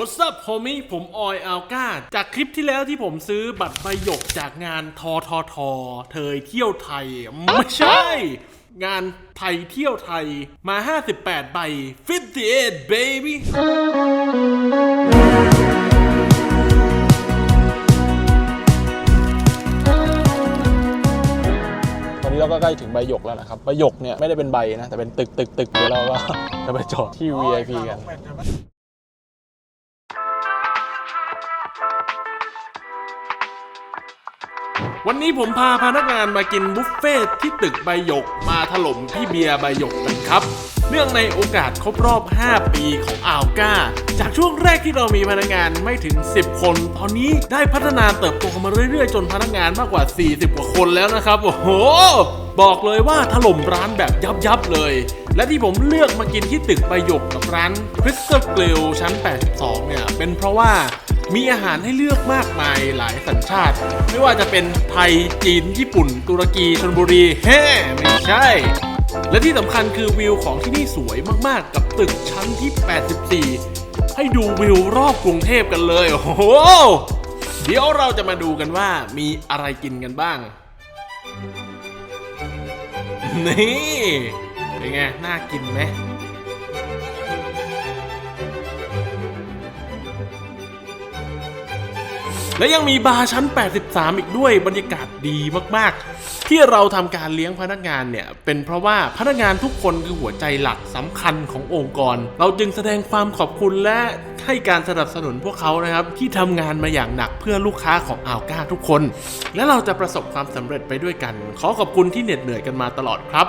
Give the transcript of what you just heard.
What's up homie ผมออยอัลกาจากคลิปที่แล้วที่ผมซื้อบัตรใบหยกจากงานทอทอทอเทยเที่ยวไทย ไม่ใช่ งานไทยเที่ยวไทยมา 58 ใบ 58 baby ตอนนี้เราก็ใกล้ถึงใบหยกแล้วนะครับ ใบหยกเนี่ยไม่ได้เป็นใบนะ แต่เป็นตึกตึกตึกเดี๋ยวเราก็จะไปจอดที่ VIP กัน วันนี้ผมพาพนักงานมากินบุฟเฟ่ต์ที่ตึกใบหยกมาถล่มพี่เบียร์ใบหยกกันครับ เนื่องในโอกาสครบรอบ 5 ปีของอาวก้า จากช่วงแรกที่เรามีพนักงานไม่ถึง 10 คน ตอนนี้ได้พัฒนาเติบโตมาเรื่อยๆ จนพนักงานมากกว่า 40 กว่าคนแล้วนะครับ โอ้โห บอกเลยว่าถล่มร้านแบบยับๆเลย และที่ผมเลือกมากินที่ตึกใบหยกกับร้าน Crystal Grill ชั้น 82 เนี่ย เป็นเพราะว่า มีอาหารให้เลือกมากมายหลายสัญชาติ ไม่ว่าจะเป็นไทยจีน ญี่ปุ่น ตุรกีชลบุรีแฮ่ไม่ใช่ และที่สำคัญคือวิวของที่นี่สวยมากๆ กับตึกชั้นที่ 84 ให้ดูวิวรอบกรุงเทพกันเลย โอ้โห เดี๋ยวเราจะมาดูกันว่ามีอะไรกินกันบ้าง นี่ เป็นไง น่ากินไหม และยังมีบาร์ชั้น 83 อีกด้วยบรรยากาศดีมากๆ ที่เราทำการเลี้ยงพนักงานเนี่ย เป็นเพราะว่าพนักงานทุกคนคือหัวใจหลักสำคัญขององค์กร เราจึงแสดงความขอบคุณและให้การสนับสนุนพวกเขานะครับ ที่ทำงานมาอย่างหนักเพื่อลูกค้าของอาวก้าทุกคน และเราจะประสบความสำเร็จไปด้วยกัน ขอขอบคุณที่เหน็ดเหนื่อยกันมาตลอดครับ